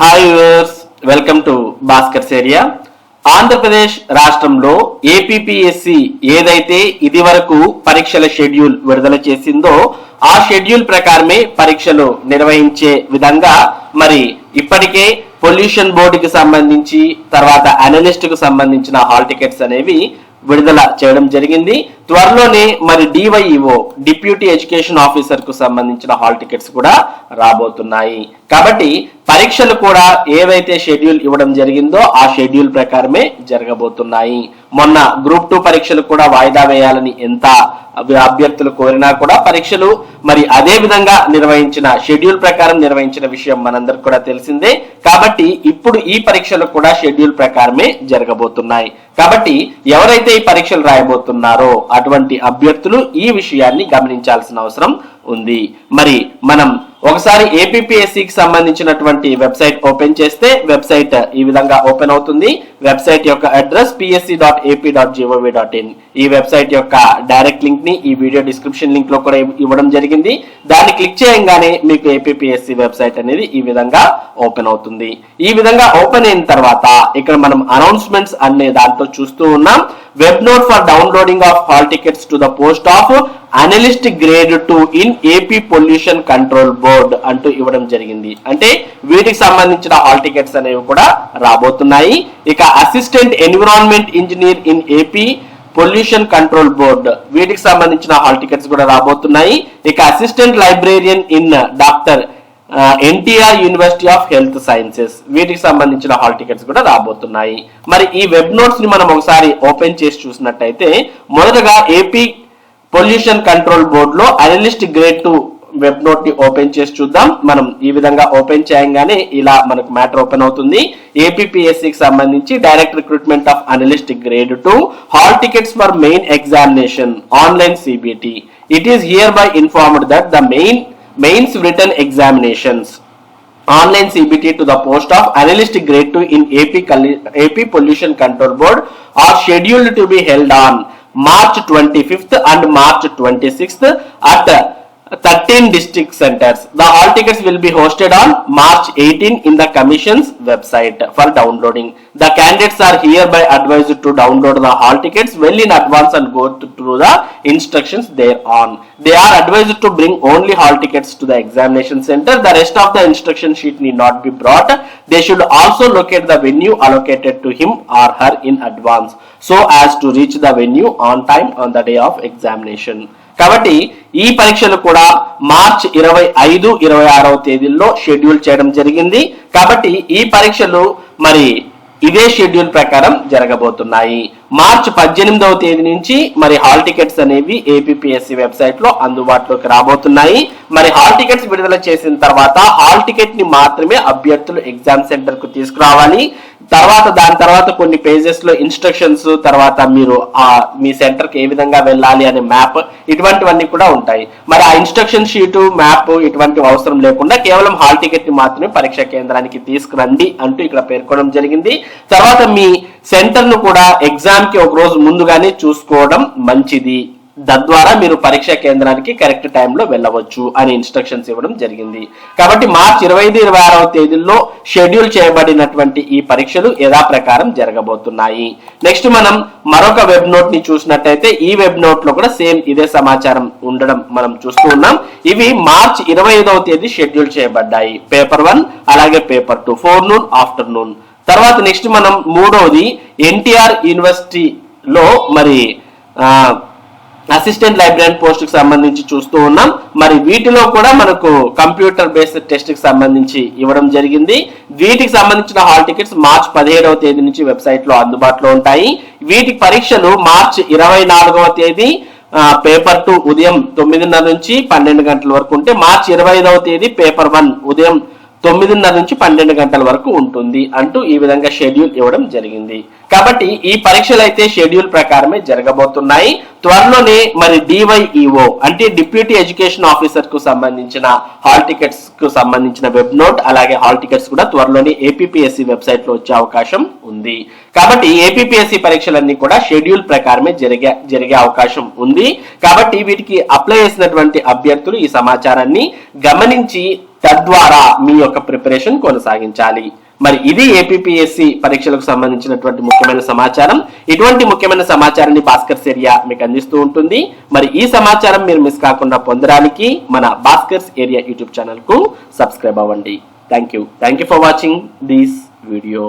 Hi viewers welcome to Bhaskar's area Andhra Pradesh రాష్ట్రంలో APPSC ఏదైతే ఇది వరకు పరీక్షల షెడ్యూల్ విడుదల చేసిందో ఆ షెడ్యూల్ ప్రకారమే పరీక్షలు నిర్వహించే విధంగా మరి ఇప్పటికే పొల్యూషన్ బోర్డుకి సంబంధించి తర్వాత అనలిస్ట్కు సంబంధించిన హాల్ టికెట్స్ అనేవి విడుదల చేయడం జరిగింది. త్వరలోనే మరి డివైఈఓ డిప్యూటీ ఎడ్యుకేషన్ ఆఫీసర్కు సంబంధించిన హాల్ టికెట్స్ కూడా రాబోతున్నాయి. కాబట్టి పరీక్షలు కూడా ఏవైతే షెడ్యూల్ ఇవ్వడం జరిగిందో ఆ షెడ్యూల్ ప్రకారమే జరగబోతున్నాయి. మొన్న గ్రూప్ టూ పరీక్షలు కూడా వాయిదా వేయాలని ఎంత అభ్యర్థులు కోరినా కూడా పరీక్షలు మరి అదే విధంగా నిర్వహించిన షెడ్యూల్ ప్రకారం నిర్వహించిన విషయం మనందరికి కూడా తెలిసిందే. కాబట్టి ఇప్పుడు ఈ పరీక్షలు కూడా షెడ్యూల్ ప్రకారమే జరగబోతున్నాయి. కాబట్టి ఎవరైతే ఈ పరీక్షలు రాయబోతున్నారో అటువంటి అభ్యర్థులు ఈ విషయాన్ని గమనించాల్సిన అవసరం ఉంది. మరి మనం ఒకసారి ఏపీఎస్సికి సంబంధించినటువంటి వెబ్సైట్ ఓపెన్ చేస్తే వెబ్సైట్ ఈ విధంగా ఓపెన్ అవుతుంది. వెబ్సైట్ యొక్క address PSC dot AP dot GOV dot in ఈ వెబ్సైట్ యొక్క డైరెక్ట్ లింక్ని ఈ వీడియో డిస్క్రిప్షన్ లింక్లో కూడా ఇవ్వడం జరిగింది. దాన్ని క్లిక్ చేయంగానే మీకు ఏపీఎస్సి వెబ్సైట్ అనేది ఈ విధంగా ఓపెన్ అవుతుంది. ఈ విధంగా ఓపెన్ అయిన తర్వాత ఇక్కడ మనం అనౌన్స్మెంట్స్ అనే దాంట్లో చూస్తూ ఉన్నాం. Web note for downloading of hall tickets to the post of analyst grade two in AP pollution control board అంటూ ఇవ్వడం జరిగింది. అంటే వీటికి సంబంధించిన హాల్ టికెట్స్ అనేవి కూడా రాబోతున్నాయి. ఇక assistant environment engineer in AP pollution control board వీటికి సంబంధించిన హాల్ టికెట్స్ కూడా రాబోతున్నాయి. ఇక assistant librarian in doctor NTR university of health sciences వీటికి సంబంధించిన హాల్ టికెట్స్ కూడా రాబోతున్నాయి. మరి ఈ వెబ్ నోట్స్ని మనం ఒకసారి ఓపెన్ చేసి చూసినట్టయితే మొదటగా ఏపీ పొల్యూషన్ కంట్రోల్ బోర్డ్లో అనలిస్ట్ గ్రేడ్ టు వెబ్ నోట్ని ఓపెన్ చేసి చూద్దాం. మనం ఈ విధంగా ఓపెన్ చేయంగానే ఇలా మనకు మ్యాటర్ ఓపెన్ అవుతుంది. ఏపీఎస్సికి సంబంధించి direct recruitment of analyst grade two hall tickets for main examination online CBT it is hereby informed that the main mains written examinations online CBT to the post of analyst grade 2 in AP, Colli- AP Pollution Control Board are scheduled to be held on March 25th and March 26th at 13 district centers. The hall tickets will be hosted on March 18 in the Commission's website for downloading. The candidates are hereby advised to download the hall tickets well in advance and go th- through the instructions thereon. They are advised to bring only hall tickets to the examination center. The rest of the instruction sheet need not be brought. They should also locate the venue allocated to him or her in advance so as to reach the venue on time on the day of examination. కాబట్టి ఈ పరీక్షలు కూడా March ఇరవై ఐదు ఇరవై ఆరవ తేదీల్లో schedule చేయడం జరిగింది. కాబట్టి ఈ పరీక్షలు మరి ఇదే షెడ్యూల్ ప్రకారం జరగబోతున్నాయి. మార్చ్ పద్దెనిమిదవ తేదీ నుంచి మరి హాల్ టికెట్స్ అనేవి ఏపీఎస్సి వెబ్సైట్లో అందుబాటులోకి రాబోతున్నాయి. మరి హాల్ టికెట్స్ విడుదల చేసిన తర్వాత హాల్ టికెట్ని మాత్రమే అభ్యర్థులు ఎగ్జామ్ సెంటర్కు తీసుకురావాలి. తర్వాత దాని తర్వాత కొన్ని పేజెస్లో ఇన్స్ట్రక్షన్స్ తర్వాత మీరు ఆ మీ సెంటర్కి ఏ విధంగా వెళ్ళాలి అనే మ్యాప్ ఇటువంటివన్నీ కూడా ఉంటాయి. మరి ఆ ఇన్స్ట్రక్షన్ షీటు మ్యాప్ ఇటువంటివి అవసరం లేకుండా కేవలం హాల్ టికెట్ని మాత్రమే పరీక్షా కేంద్రానికి తీసుకురండి అంటూ ఇక్కడ పేర్కొనడం జరిగింది. తర్వాత మీ సెంటర్ను కూడా ఎగ్జామ్కి ఒక రోజు ముందుగానే చూసుకోవడం మంచిది. తద్వారా మీరు పరీక్షా కేంద్రానికి కరెక్ట్ టైంలో వెళ్ళవచ్చు అని ఇన్స్ట్రక్షన్స్ ఇవ్వడం జరిగింది. కాబట్టి మార్చి ఇరవై ఐదు ఇరవై ఆరవ తేదీల్లో షెడ్యూల్ చేయబడినటువంటి ఈ పరీక్షలు యథాప్రకారం జరగబోతున్నాయి. నెక్స్ట్ మనం మరొక వెబ్ నోట్ని చూసినట్టయితే ఈ వెబ్ నోట్లో కూడా సేమ్ ఇదే సమాచారం ఉండడం మనం చూస్తూ ఉన్నాం. ఇవి మార్చ్ ఇరవై ఐదవ తేదీ షెడ్యూల్ చేయబడ్డాయి. పేపర్ వన్ అలాగే paper two forenoon afternoon తర్వాత నెక్స్ట్ మనం మూడవది ఎన్టీఆర్ యూనివర్సిటీలో మరి అసిస్టెంట్ లైబ్రరీ పోస్ట్కి సంబంధించి చూస్తూ ఉన్నాం. మరి వీటిలో కూడా మనకు కంప్యూటర్ బేస్డ్ టెస్ట్కి సంబంధించి ఇవ్వడం జరిగింది. వీటికి సంబంధించిన హాల్ టికెట్స్ మార్చ్ పదిహేడవ తేదీ నుంచి వెబ్సైట్లో అందుబాటులో ఉంటాయి. వీటి పరీక్షలు మార్చ్ ఇరవై నాలుగవ తేదీ పేపర్ టూ ఉదయం తొమ్మిదిన్నర నుంచి పన్నెండు గంటల వరకు ఉంటే మార్చ్ ఇరవై ఐదవ తేదీ పేపర్ వన్ ఉదయం తొమ్మిదిన్నర నుంచి పన్నెండు గంటల వరకు ఉంటుంది అంటూ ఈ విధంగా షెడ్యూల్ ఇవ్వడం జరిగింది. కాబట్టి ఈ పరీక్షలు అయితే షెడ్యూల్ ప్రకారమే జరగబోతున్నాయి. త్వరలోనే మరి డివైఈఓ అంటే డిప్యూటీ ఎడ్యుకేషన్ ఆఫీసర్కు సంబంధించిన హాల్ టికెట్స్కు సంబంధించిన వెబ్ నోట్ అలాగే హాల్ టికెట్స్ కూడా త్వరలోనే ఏపీఎస్సి వెబ్సైట్లో వచ్చే అవకాశం ఉంది. కాబట్టి ఏపీఎస్సి పరీక్షలన్నీ కూడా షెడ్యూల్ ప్రకారమే జరిగే జరిగే అవకాశం ఉంది. కాబట్టి వీటికి అప్లై చేసినటువంటి అభ్యర్థులు ఈ సమాచారాన్ని గమనించి తద్వారా మీ యొక్క ప్రిపరేషన్ కొనసాగించాలి. మరి ఇది ఏపీఎస్సి పరీక్షలకు సంబంధించినటువంటి ముఖ్యమైన సమాచారం. ఇటువంటి ముఖ్యమైన సమాచారాన్ని భాస్కర్స్ ఏరియా మీకు అందిస్తూ ఉంటుంది. మరి ఈ సమాచారం మీరు మిస్ కాకుండా పొందడానికి మన భాస్కర్స్ ఏరియా యూట్యూబ్ ఛానల్కు సబ్స్క్రైబ్ అవ్వండి. Thank you thank you for watching this video